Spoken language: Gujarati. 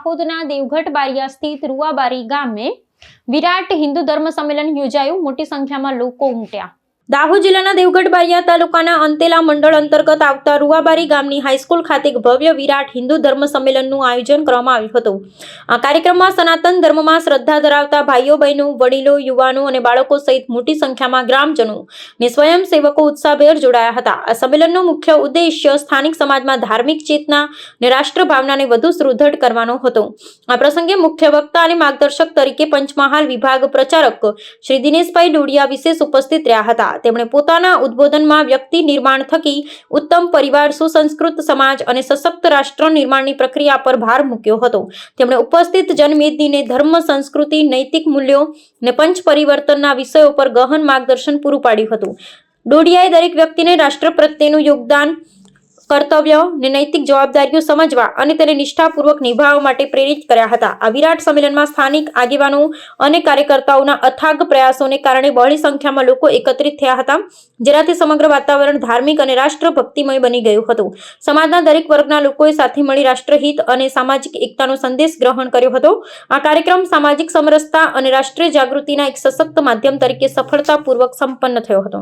દાહોદના દેવગઢ બારિયા સ્થિત રૂવાબારી ગામે વિરાટ હિન્દુ ધર્મ સંમેલન યોજાયું. મોટી સંખ્યામાં લોકો ઉમટ્યા. દાહોદ જિલ્લાના દેવગઢ બારિયા તાલુકાના અંતેલા મંડળ અંતર્ગત આવતા રૂવાબારી ગામની હાઈસ્કૂલ ખાતે ભવ્ય વિરાટ હિન્દુ ધર્મ સંમેલનનું આયોજન કરવામાં આવ્યું હતું. આ કાર્યક્રમમાં સનાતન ધર્મમાં શ્રદ્ધા ધરાવતા ભાઈઓ, બહેનો, વડીલો, યુવાનો અને બાળકો સહિત મોટી સંખ્યામાં ગ્રામજનો ને સ્વયંસેવકો ઉત્સાહભેર જોડાયા હતા. આ સંમેલનનો મુખ્ય ઉદ્દેશ્ય સ્થાનિક સમાજમાં ધાર્મિક ચેતના અને રાષ્ટ્રભાવનાને વધુ સુદૃઢ કરવાનો હતો. આ પ્રસંગે મુખ્ય વક્તા અને માર્ગદર્શક તરીકે પંચમહાલ વિભાગ પ્રચારક શ્રી દિનેશભાઈ ડોડિયા વિશેષ ઉપસ્થિત રહ્યા હતા. તેમણે પોતાના ઉદ્બોધનમાં વ્યક્તિ નિર્માણ થકી ઉત્તમ પરિવાર, સુસંસ્કૃત સમાજ અને સશક્ત રાષ્ટ્ર નિર્માણની પ્રક્રિયા પર ભાર મૂક્યો હતો. તેમણે ઉપસ્થિત જનમેદનીને ધર્મ, સંસ્કૃતિ, નૈતિક મૂલ્યો ને પંચ પરિવર્તનના વિષયો પર ગહન માર્ગદર્શન પૂરું પાડ્યું હતું. ડોડિયાએ દરેક વ્યક્તિને રાષ્ટ્ર પ્રત્યેનું યોગદાન કર્તવ્ય અને નૈતિક જવાબદારીઓ સમજવા અને તેને નિષ્ઠાપૂર્વક નિભાવવા માટે પ્રેરિત કર્યા હતા. આ વિરાટ સંમેલનમાં સ્થાનિક આગેવાનો અને કાર્યકર્તાઓના અથાગ પ્રયાસોને કારણે બહોળી સંખ્યામાં લોકો એકત્રિત થયા હતા, જેનાથી સમગ્ર વાતાવરણ ધાર્મિક અને રાષ્ટ્રભક્તિમય બની ગયું હતું. સમાજના દરેક વર્ગના લોકોએ સાથે મળી રાષ્ટ્રહિત અને સામાજિક એકતાનો સંદેશ ગ્રહણ કર્યો હતો. આ કાર્યક્રમ સામાજિક સમરસતા અને રાષ્ટ્રીય જાગૃતિના એક સશક્ત માધ્યમ તરીકે સફળતાપૂર્વક સંપન્ન થયો હતો.